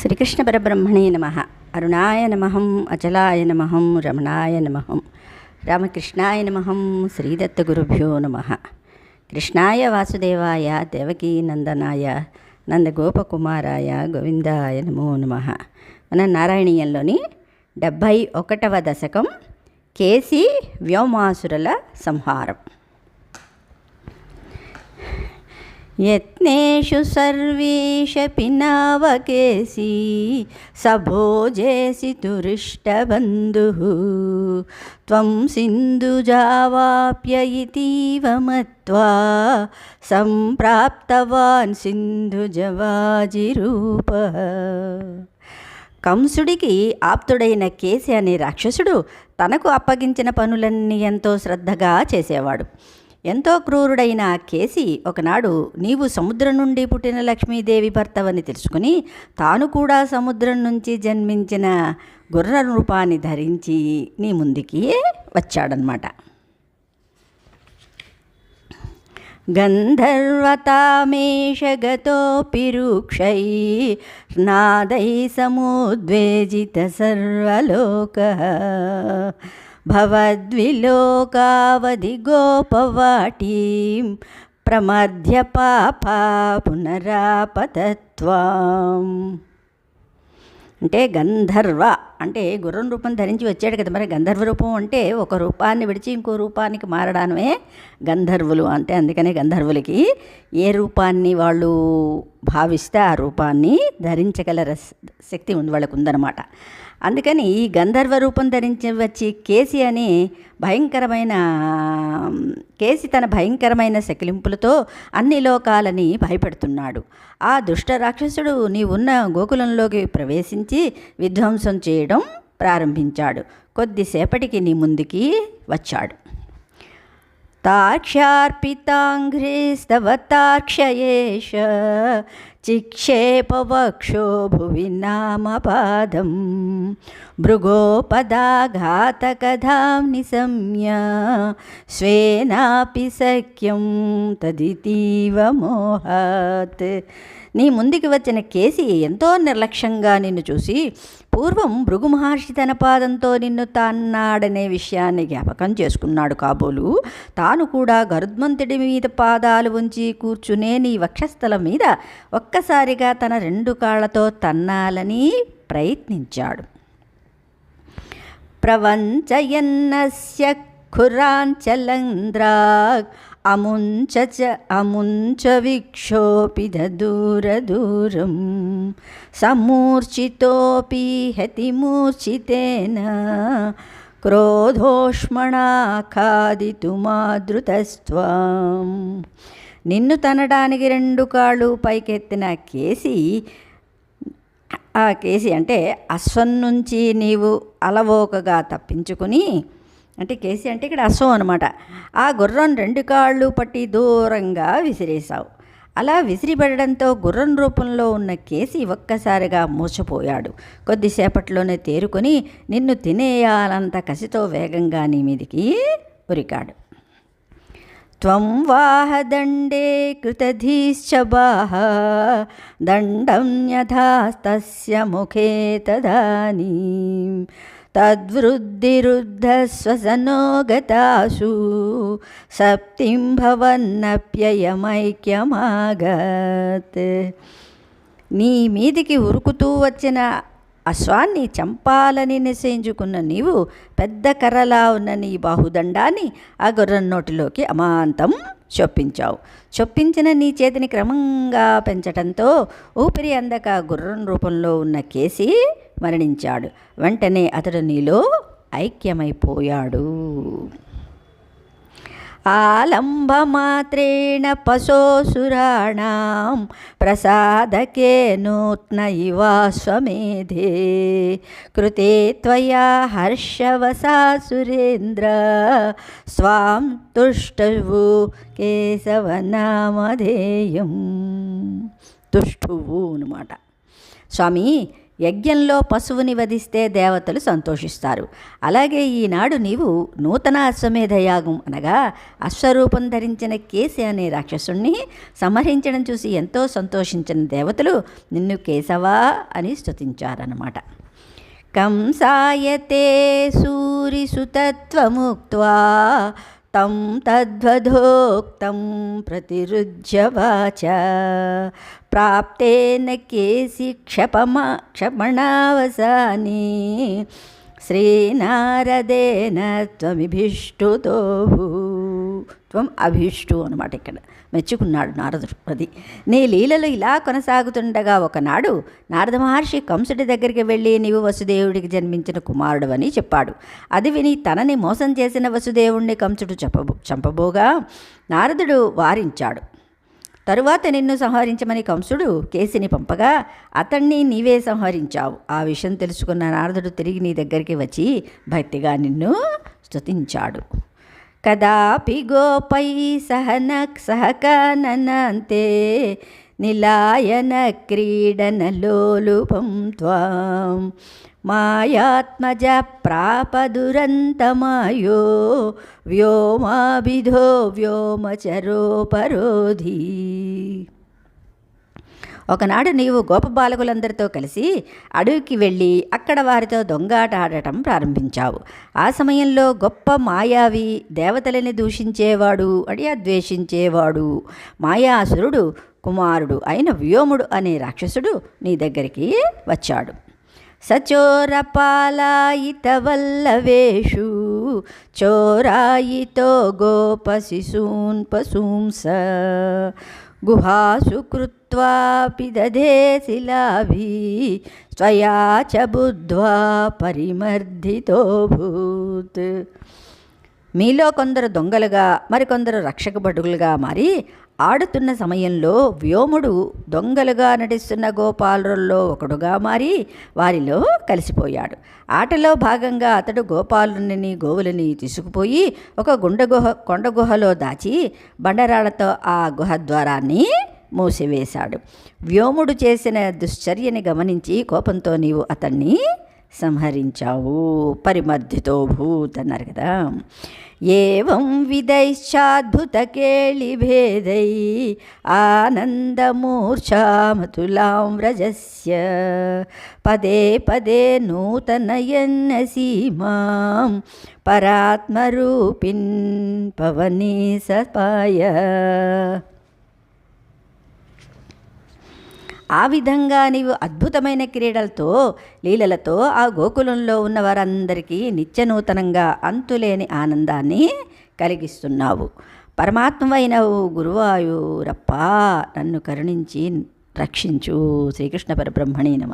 శ్రీకృష్ణ పరబ్రహ్మణే నమ. అరుణాయ నమహం అచలాయ నమహం రమణాయ నమహం రామకృష్ణాయ నమః శ్రీదత్తగురుభ్యో నమ. కృష్ణాయ వాసుదేవాయ దేవకీ నందనాయ నందగోపకుమారాయ గోవిందాయ నమో నమ. మన నారాయణీయంలోని డెబ్భై ఒకటవ దశకం కేసీ వ్యోమాసురుల సంహారం. యత్నేషు సర్వేషపి నావకేసి సభోజేసి తురిష్టబంధు. త్వం సింధుజావాప్య మత్వా సంప్రాప్తవాన్ సింధుజవాజిరూప కంసుడికి ఆప్తుడైన కేసి అనే రాక్షసుడు తనకు అప్పగించిన పనులన్నీ ఎంతో శ్రద్ధగా చేసేవాడు. ఎంతో క్రూరుడైన కేసి ఒకనాడు నీవు సముద్రం నుండి పుట్టిన లక్ష్మీదేవి భర్తవని తెలుసుకుని తాను కూడా సముద్రం నుంచి జన్మించిన గుర్ర రూపాన్ని ధరించి నీ ముందుకి వచ్చాడనమాట గంధర్వతామేషగతోపి రూక్షై నాదై సముద్వేజిత సర్వలోక భవద్విలోకావధి గోపవాటీం ప్రమధ్య పాపా పునరాపతత్వం అంటే గంధర్వ అంటే గుర్రం రూపం ధరించి వచ్చాడు కదా మరి. గంధర్వ రూపం అంటే ఒక రూపాన్ని విడిచి ఇంకో రూపానికి మారడమే గంధర్వులు అంటే అందుకనే గంధర్వులకి ఏ రూపాన్ని వాళ్ళు భావిస్తే ఆ రూపాన్ని ధరించగల శక్తి ఉంది వాళ్ళకు ఉందన్నమాట అందుకని ఈ గంధర్వ రూపం ధరించి వచ్చి కేసి అని భయంకరమైన కేసి తన భయంకరమైన శకిలింపులతో అన్ని లోకాలని భయపెడుతున్నాడు. ఆ దుష్ట రాక్షసుడు నీవున్న గోకులంలోకి ప్రవేశించి విధ్వంసం చేయడం ప్రారంభించాడు. కొద్దిసేపటికి నీ ముందుకి వచ్చాడు. తాక్షార్పితాంఘ్రీస్తవ తార్క్షయేష చిక్షేపవక్షో భువి నామపాదం భృగోపదాఘాతకథాం నిశమ్య స్వేనాపి సఖ్యం తదితీవ మోహాత్ నీ ముందుకి వచ్చిన కేసి ఎంతో నిర్లక్ష్యంగా నిన్ను చూసి పూర్వం భృగు మహర్షి తన పాదంతో నిన్ను తాన్నాడనే విషయాన్ని జ్ఞాపకం చేసుకున్నాడు కాబోలు. తాను కూడా గరుద్మంతుడి మీద పాదాలు ఉంచి కూర్చునే నీ వక్షస్థలం మీద ఒక్కసారిగా తన రెండు కాళ్ళతో తన్నాలని ప్రయత్నించాడు. ప్రవంచయన్నస్య ఖురాంచలంద్రాగ్ అముంచ అముంచ విక్షోపిత దూరదూరం సమూర్ఛితోపి హతిమూర్ఛితేన క్రోధోష్మణాఖాదితుమాదృతస్త్వం. నిన్ను తనడానికి రెండు కాళ్ళు పైకెత్తిన కేసి ఆ కేసి అంటే అశ్వం నుంచి నీవు అలవోకగా తప్పించుకుని అంటే కేసి అంటే ఇక్కడ అశ్వం అనమాట ఆ గుర్రం రెండు కాళ్ళు పట్టి దూరంగా విసిరేశావు. అలా విసిరిపడడంతో గుర్రం రూపంలో ఉన్న కేసి ఒక్కసారిగా మూసపోయాడు కొద్దిసేపట్లోనే తేరుకొని నిన్ను తినేయాలంత కసితో వేగంగా నీ మీదికి ఉరికాడు. త్వం వాహదండే కృతధీశ్చ బాహ దండం యథాస్తస్య ముఖే తదానీం తద్వృద్ధిరుద్ధస్వసనో గతాసు సప్తిం భవన్నప్యయమైక్యమాగత్ నీ మీదికి ఉరుకుతూ వచ్చిన అశ్వాన్ని చంపాలని నిశ్చయించుకున్న నీవు పెద్ద కర్రలా ఉన్న నీ బాహుదండాన్ని ఆ గుర్రం నోటిలోకి అమాంతం చొప్పించావు. చొప్పించిన నీ చేతిని క్రమంగా పెంచటంతో ఊపిరి అందక గుర్రం రూపంలో ఉన్న కేసి మరణించాడు. వెంటనే అతడు నీలో ఐక్యమైపోయాడు. ఆలంబమాత్రేణ పశోసురాణం ప్రసాదకే నూత్న ఇవాస్వమేధే కృతే త్వయా హర్షవసా సురేంద్ర స్వాం తుష్టవు కేశవనామధేయం తుష్టువు అనమాట స్వామి యజ్ఞంలో పశువుని వధిస్తే దేవతలు సంతోషిస్తారు. అలాగే ఈనాడు నీవు నూతన అశ్వమేధ యాగం అనగా అశ్వరూపం ధరించిన కేసి అనే రాక్షసుణ్ణి సంహరించడం చూసి ఎంతో సంతోషించిన దేవతలు నిన్ను కేశవా అని స్తుతించారన్నమాట. కంసాయతే तं तद्वधोक्तं प्रतिरुज्य प्राप्तेन के क्षपमा क्षपणावसाने। श्रीनारदेन त्वमिभिष्टुतोः। త్వం అభీష్టు అనమాట ఇక్కడ. మెచ్చుకున్నాడు నారదుడు అది నీ లీలలు ఇలా కొనసాగుతుండగా ఒకనాడు నారద మహర్షి కంసుడి దగ్గరికి వెళ్ళి నీవు వసుదేవుడికి జన్మించిన కుమారుడు అని చెప్పాడు. అది విని తనని మోసం చేసిన వసుదేవుణ్ణి కంసుడు చెప్పబో చంపబోగా నారదుడు వారించాడు. తరువాత నిన్ను సంహరించమని కంసుడు కేసిని పంపగా అతన్ని నీవే సంహరించావు. ఆ విషయం తెలుసుకున్న నారదుడు తిరిగి నీ దగ్గరికి వచ్చి భక్తిగా నిన్ను స్తుతించాడు. కదాపి గోపై సహన సహకనంతే నిలాయన క్రీడనలోలుపం త్వాం. మాయాత్మజ ప్రాపదురంతమాయో వ్యోమాభిధో వ్యోమచరోపరోధి. ఒకనాడు నీవు గోపబాలకులందరితో కలిసి అడవికి వెళ్ళి అక్కడ వారితో దొంగాట ఆడటం ప్రారంభించావు. ఆ సమయంలో గొప్ప మాయావి దేవతలని దూషించేవాడు అడియా ద్వేషించేవాడు మాయాసురుడు కుమారుడు అయిన వ్యోముడు అనే రాక్షసుడు నీ దగ్గరికి వచ్చాడు. సచోరపాలాయిత వల్లవేషు చోరాయితో గోపశిశూన్ పశూంస గుహాసు కృత్వాపి దధే శిలాభి స్వయా చ బుద్ధ్వా పరిమర్దితోభూత్ మీలో కొందరు దొంగలుగా మరికొందరు రక్షక భటులుగా మారి ఆడుతున్న సమయంలో వ్యోముడు దొంగలుగా నటిస్తున్న గోపాలుల్లో ఒకడుగా మారి వారిలో కలిసిపోయాడు. ఆటలో భాగంగా అతడు గోపాలుని గోవులని తీసుకుపోయి ఒక గుండ గుహ కొండ గుహలో దాచి బండరాళ్ళతో ఆ గుహ ద్వారాన్ని మూసివేశాడు. వ్యోముడు చేసిన దుశ్చర్యని గమనించి కోపంతో నీవు అతన్ని సంహరించావు పరిమర్ధితో భూత్ అన్నారు కదా. ఏం విధైశ్చాద్భుత కేళిభేదై ఆనందమూర్ఛామతులాం వ్రజస్య. పదే పదే నూతనయన్న సీమాం పరాత్మరూపిన్ పవనీ సపాయ ఆ విధంగా నీవు అద్భుతమైన క్రీడలతో లీలలతో ఆ గోకులంలో ఉన్న వారందరికీ నిత్యనూతనంగా అంతులేని ఆనందాన్ని కలిగిస్తున్నావు. పరమాత్మవైన గురువాయూరప్ప నన్ను కరుణించి రక్షించు. శ్రీకృష్ణ పరబ్రహ్మణి నమ.